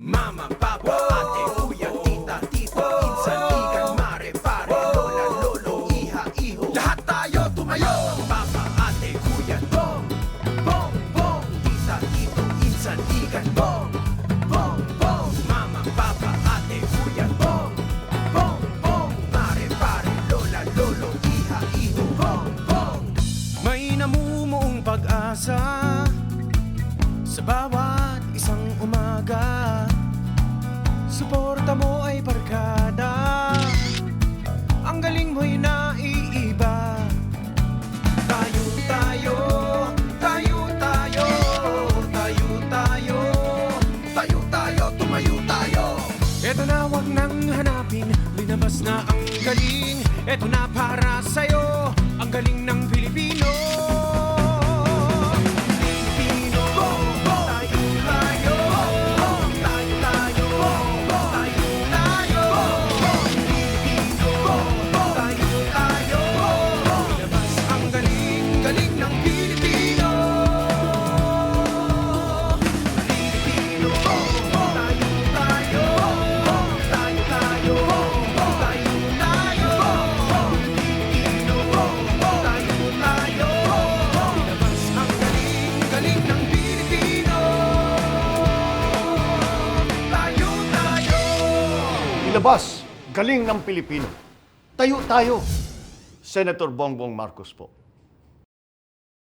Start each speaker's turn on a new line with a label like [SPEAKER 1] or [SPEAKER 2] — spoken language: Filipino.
[SPEAKER 1] Mama, papa, ate, kuya, tita, tito, pinsan, ikan, mare, pare, lola, lolo, iha, iho. Lahat tayo tumayo! Papa, ate, kuya, bong, bong, bong. Tita, tito, pinsan, ikan, bong, bong, bong. Mama, papa, ate, kuya, bong, bong, bong. Mare, pare, lola, lolo, iha, iho Bong, bong. May namumuong pag-asa sa bawat isang umaga Suporta mo ay barkada. Ang galing mo'y naiiba. Tayo, tayo, tayo, tayo Tayo, tayo, tayo, tayo, tumayo tayo. Eto na wag nang hanapin Linabas na ang galing. Eto na para sa'yo Ang galing ng Pilipino
[SPEAKER 2] Ilabas, galing ng Pilipino. Tayo tayo. Senator Bongbong Marcos po.